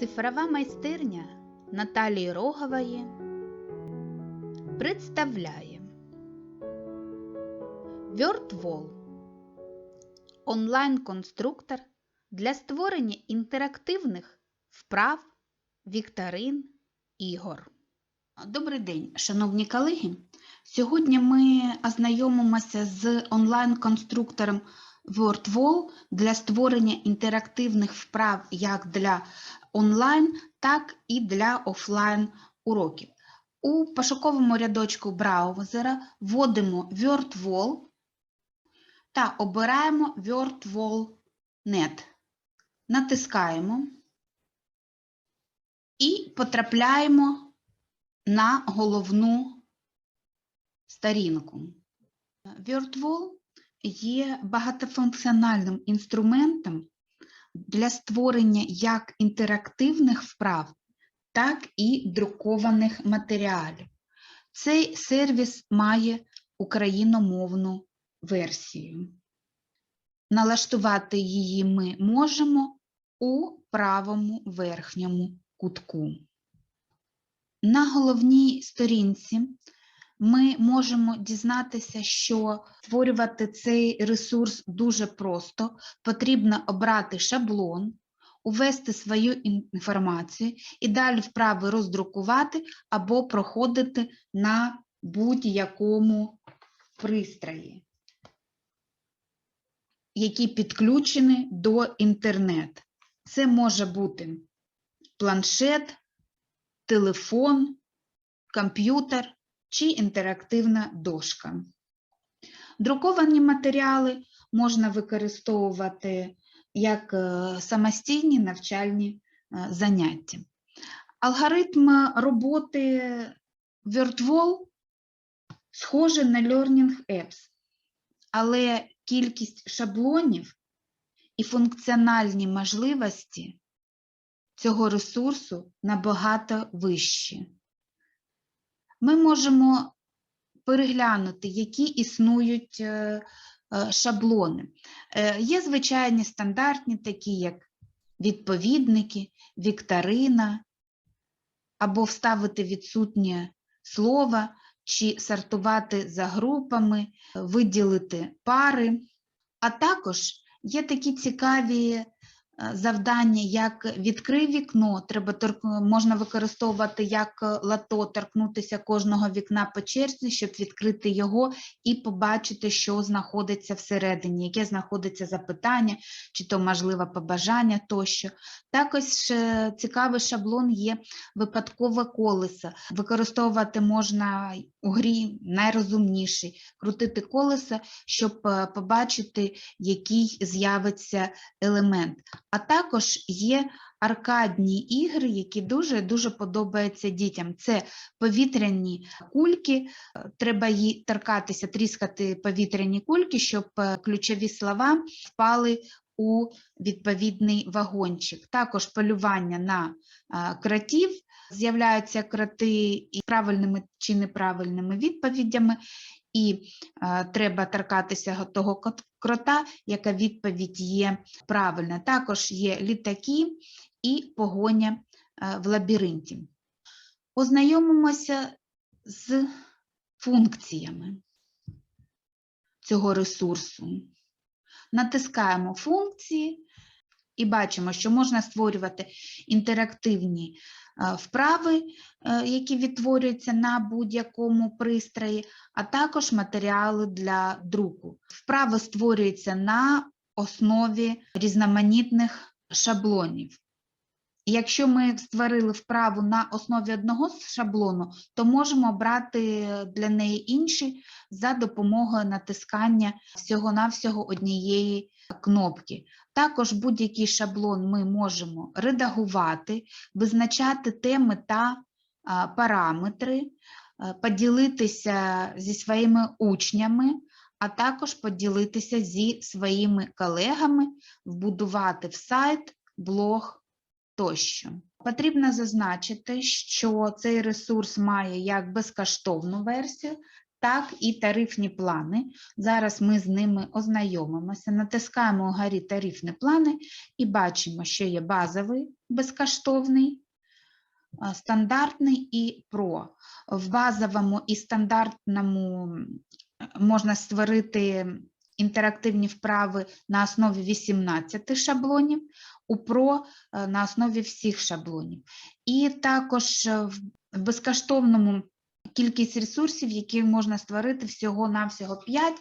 Цифрова майстерня Наталії Рогової представляє WordWall – онлайн-конструктор для створення інтерактивних вправ, вікторин, ігор. Добрий день, шановні колеги! Сьогодні ми ознайомимося з онлайн-конструктором WordWall для створення інтерактивних вправ як для онлайн, так і для офлайн уроків. У пошуковому рядочку браузера вводимо WordWall та обираємо WordWall.net. Натискаємо і потрапляємо на головну сторінку. WordWall є багатофункціональним інструментом для створення як інтерактивних вправ, так і друкованих матеріалів. Цей сервіс має україномовну версію. Налаштувати її ми можемо у правому верхньому кутку. На головній сторінці ми можемо дізнатися, що створювати цей ресурс дуже просто. Потрібно обрати шаблон, увести свою інформацію і далі вправи роздрукувати або проходити на будь-якому пристрої, які підключені до інтернету. Це може бути планшет, телефон, комп'ютер чи інтерактивна дошка. Друковані матеріали можна використовувати як е, самостійні навчальні е, заняття. Алгоритм роботи WordWall схожий на Learning Apps, але кількість шаблонів і функціональні можливості цього ресурсу набагато вищі ми можемо переглянути, які існують е, шаблони. Е, є звичайні стандартні, такі як відповідники, вікторина, або вставити відсутнє слово, чи сортувати за групами, виділити пари. А також є такі цікаві завдання, як відкрий вікно, треба торк... можна використовувати як лато, торкнутися кожного вікна по черзі, щоб відкрити його і побачити, що знаходиться всередині, яке знаходиться запитання, чи то можливе побажання тощо. Також цікавий шаблон є випадкове колесо. Використовувати можна у грі найрозумніший, крутити колесо, щоб побачити, який з'явиться елемент. А також є аркадні ігри, які дуже-дуже подобаються дітям. Це повітряні кульки, треба їй торкатися, тріскати повітряні кульки, щоб ключові слова впали у відповідний вагончик. Також полювання на кротів, з'являються кроти із правильними чи неправильними відповідями, і е, треба торкатися того крота, яка відповідь є правильна. Також є літаки і погоня е, в лабіринті. Ознайомимося з функціями цього ресурсу. Натискаємо функції і бачимо, що можна створювати інтерактивні вправи, е, які відтворюються на будь-якому пристрої, а також матеріали для друку. Вправи створюються на основі різноманітних шаблонів. Якщо ми створили вправу на основі одного шаблону, то можемо брати для неї інші за допомогою натискання всього-навсього однієї кнопки. Також будь-який шаблон ми можемо редагувати, визначати теми та параметри, поділитися зі своїми учнями, а також поділитися зі своїми колегами, вбудувати в сайт, блог тощо. Потрібно зазначити, що цей ресурс має як безкоштовну версію, так і тарифні плани. Зараз ми з ними ознайомимося, натискаємо угорі тарифні плани і бачимо, що є базовий безкоштовний, стандартний і ПРО. В базовому і стандартному можна створити інтерактивні вправи на основі 18 шаблонів, у ПРО е, на основі всіх шаблонів. І також е, в безкоштовному кількість ресурсів, які можна створити всього-навсього 5,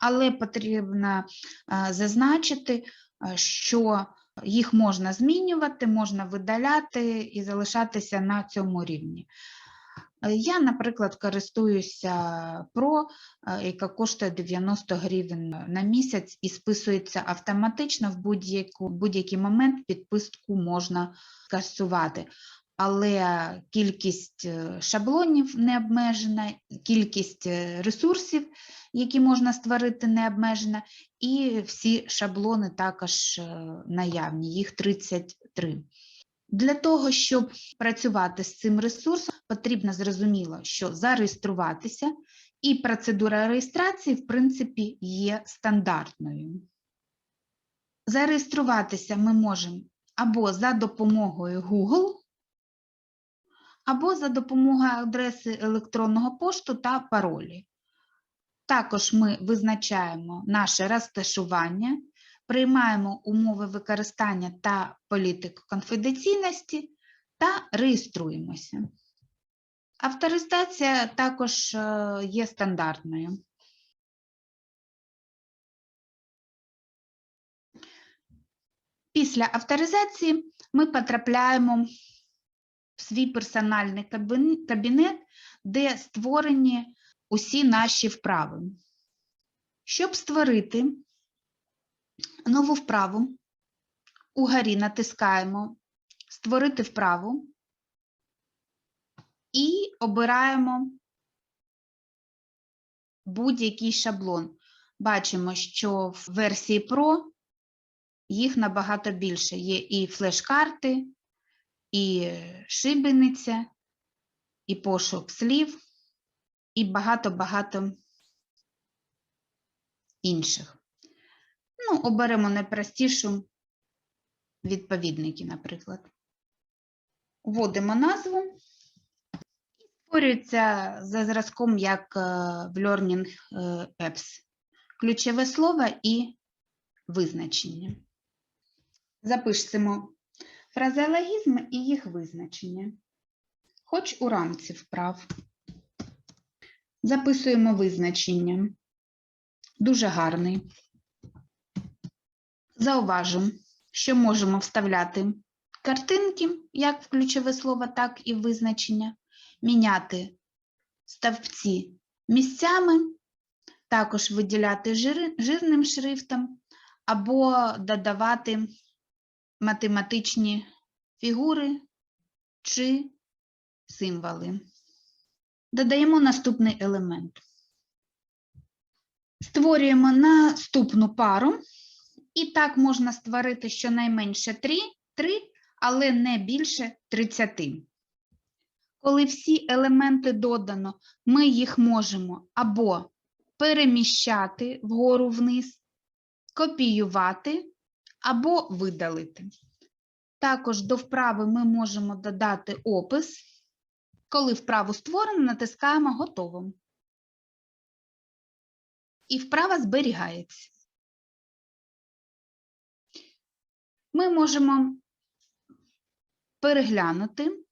але потрібно е, зазначити, що їх можна змінювати, можна видаляти і залишатися на цьому рівні. Е, Я, наприклад, користуюся е, яка коштує 90 гривень на місяць і списується автоматично в будь-який момент підписку можна скасувати. Але кількість е, шаблонів не обмежена, кількість е, ресурсів, які можна створити, не обмежена, і всі шаблони також е, наявні, їх 33. Для того, щоб працювати з цим ресурсом, потрібно зрозуміло, що зареєструватися, і процедура реєстрації, в принципі, є стандартною. Зареєструватися ми можемо або за допомогою Google, або за допомогою адреси електронного пошту та паролі. Також ми визначаємо наше розташування, приймаємо умови використання та політику конфіденційності та реєструємося. Авторизація також е, є стандартною. Після авторизації ми потрапляємо в свій персональний кабінет, де створені усі наші вправи. Щоб створити нову вправу, угорі натискаємо Створити вправу і обираємо будь-який шаблон. Бачимо, що в версії Pro їх набагато більше. Є і флеш-карти, і шибениця, і пошук слів, і багато-багато інших. Ну, оберемо найпростішу відповідники, наприклад. Вводимо назву і створюється за зразком, як е, в Learning е, Apps. Ключове слово і визначення. Запишемо фразеологізми і їх визначення. Хоч у рамці вправ. Записуємо визначення. Дуже гарний. Зауважимо, що можемо вставляти картинки, як в ключове слово, так і визначення, міняти ставці місцями, також виділяти жири- жирним шрифтом або додавати математичні фігури чи символи. Додаємо наступний елемент. Створюємо наступну пару, і так можна створити щонайменше 3, 3, але не більше 30. Коли всі елементи додано, ми їх можемо або переміщати вгору вниз, копіювати або видалити. Також до вправи ми можемо додати опис. Коли вправу створено, натискаємо Готово. І вправа зберігається. Ми можемо переглянути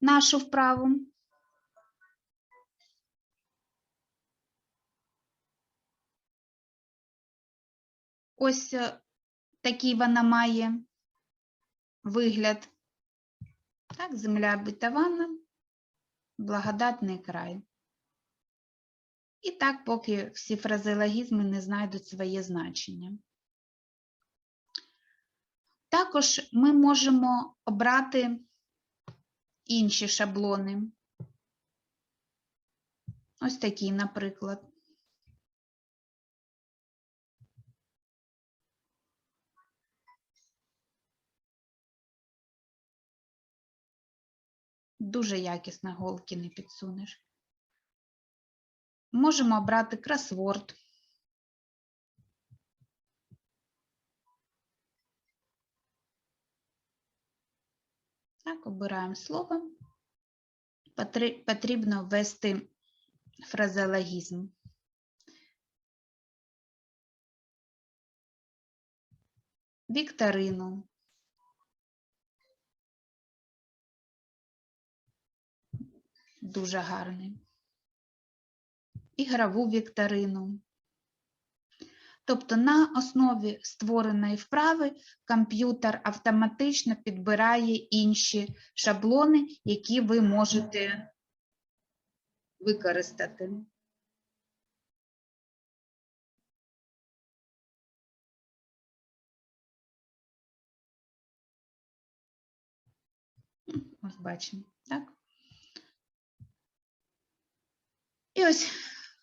нашу вправу. Ось е, такий вона має вигляд. Так, земля обітована, благодатний край. І так, поки всі фразеологізми не знайдуть своє значення. Також ми можемо обрати інші шаблони. Ось такий, наприклад. Дуже якісно голки не підсунеш. можемо обрати кросворд. Так, обираємо слово. Потрібно ввести фразеологізм. Вікторину. Дуже гарний. Ігрову вікторину. Тобто на основі створеної вправи комп'ютер автоматично підбирає інші шаблони, які ви можете використати. Ось бачимо, так? І ось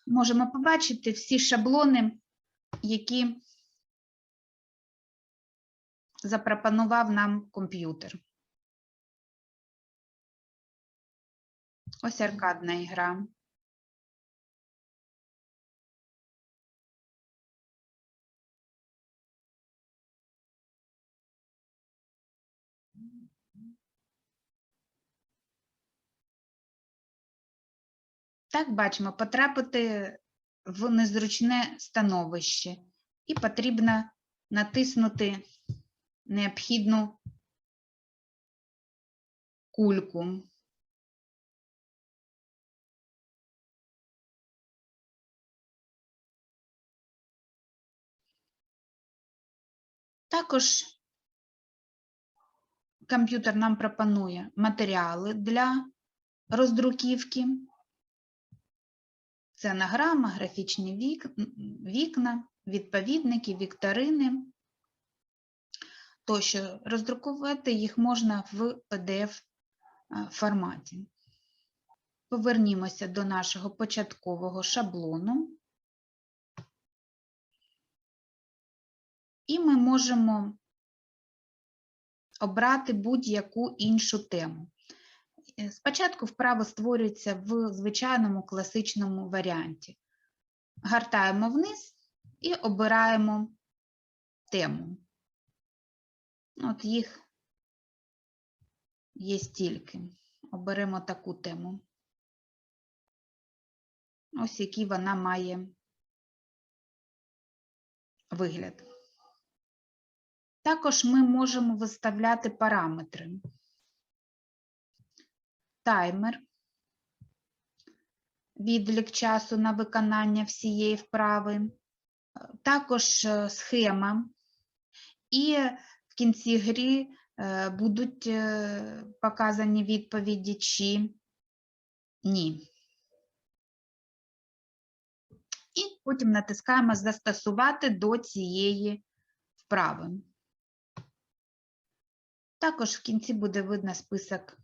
можемо побачити всі шаблони, які запропонував нам комп'ютер. Ось аркадна ігра. Так, бачимо, потрапити в незручне становище, і потрібно натиснути необхідну кульку. Також комп'ютер нам пропонує матеріали для роздруківки. Це анаграма, графічні вік... вікна, відповідники, вікторини. Тощо роздрукувати їх можна в PDF форматі. Повернімося до нашого початкового шаблону. І ми можемо обрати будь-яку іншу тему. Е, Спочатку вправа створюється в звичайному класичному варіанті. Гартаємо вниз і обираємо тему. От їх є стільки. Оберемо таку тему. Ось який вона має вигляд. Також ми можемо виставляти параметри. Таймер, відлік часу на виконання всієї вправи, також е, схема, і в кінці гри е, будуть е, показані відповіді чи ні. І потім натискаємо Застосувати до цієї вправи. Також в кінці буде видно список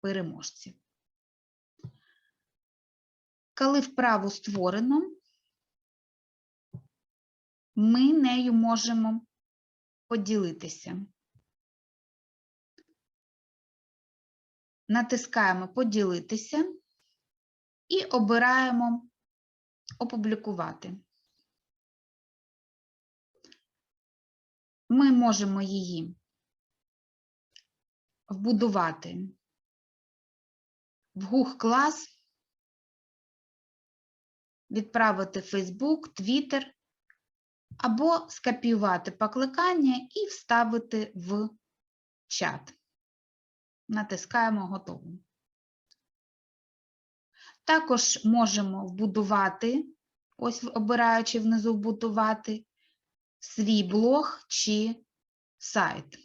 переможців. Коли вправу створено, ми нею можемо поділитися. Натискаємо Поділитися і обираємо Опублікувати. Ми можемо її вбудувати в Google клас, відправити Facebook, Twitter або скопіювати покликання і вставити в чат. Натискаємо Готово. Також можемо вбудувати, ось обираючи внизу вбудувати, свій блог чи сайт.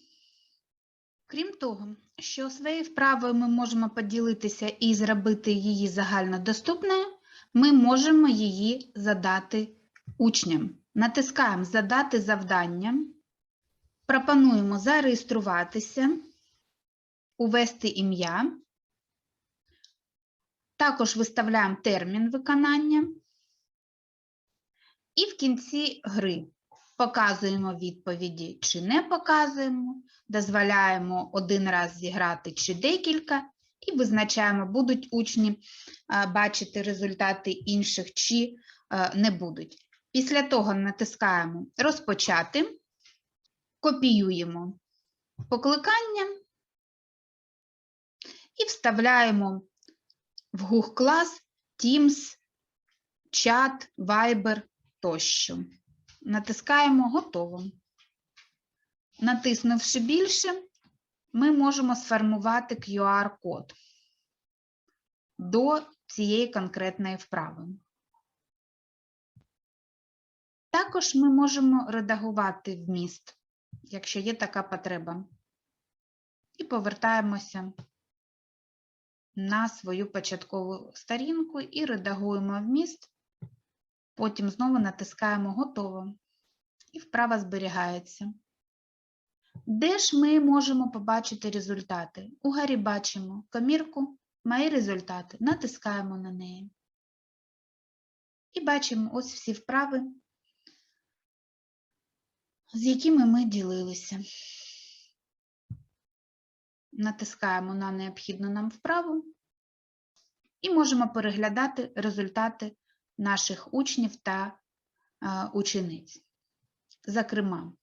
Крім того, що своєю вправою ми можемо поділитися і зробити її загальнодоступною, ми можемо її задати учням. Натискаємо Задати завдання, пропонуємо зареєструватися, увести ім'я. Також виставляємо термін виконання. І в кінці гри показуємо відповіді чи не показуємо, дозволяємо один раз зіграти чи декілька, і визначаємо, будуть учні бачити результати інших чи не будуть. Після того натискаємо Розпочати, копіюємо покликання і вставляємо в Google клас Teams, чат, Viber тощо. Натискаємо Готово. Натиснувши більше, ми можемо сформувати QR-код до цієї конкретної вправи. Також ми можемо редагувати вміст, якщо є така потреба. І повертаємося на свою початкову сторінку і редагуємо вміст. Потім знову натискаємо Готово. І вправа зберігається. Де ж ми можемо побачити результати? Угорі бачимо комірку Мої результати. Натискаємо на неї. І бачимо ось всі вправи, з якими ми ділилися. Натискаємо на необхідну нам вправу і можемо переглядати результати наших учнів та учениць. Зокрема,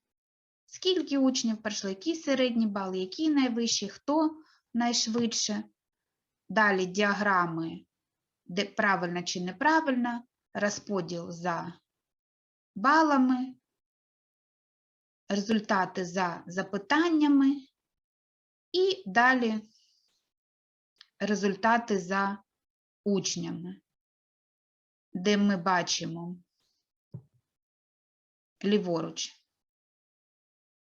скільки учнів пройшли, який середній бал, який найвищий, хто найшвидше. Далі діаграми, де правильно чи неправильно, розподіл за балами, результати за запитаннями і далі результати за учнями, де ми бачимо ліворуч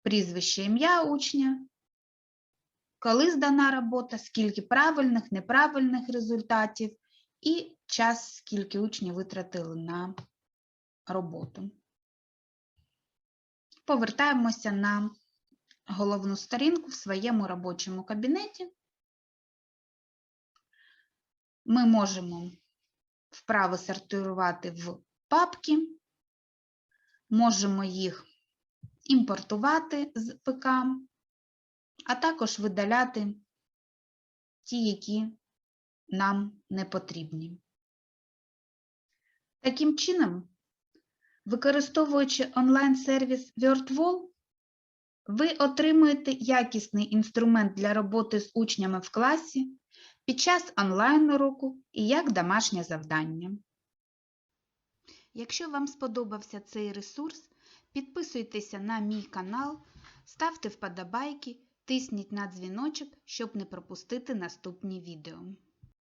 прізвище ім'я учня, коли здана робота, скільки правильних, неправильних результатів і час, скільки учнів витратили на роботу. Повертаємося на головну сторінку в своєму робочому кабінеті. Ми можемо вправи сортувати в папки, можемо їх імпортувати з ПК, а також видаляти ті, які нам не потрібні. Таким чином, використовуючи онлайн-сервіс WordWall, ви отримуєте якісний інструмент для роботи з учнями в класі під час онлайн-уроку і як домашнє завдання. Якщо вам сподобався цей ресурс, підписуйтеся на мій канал, ставте вподобайки, тисніть на дзвіночок, щоб не пропустити наступні відео.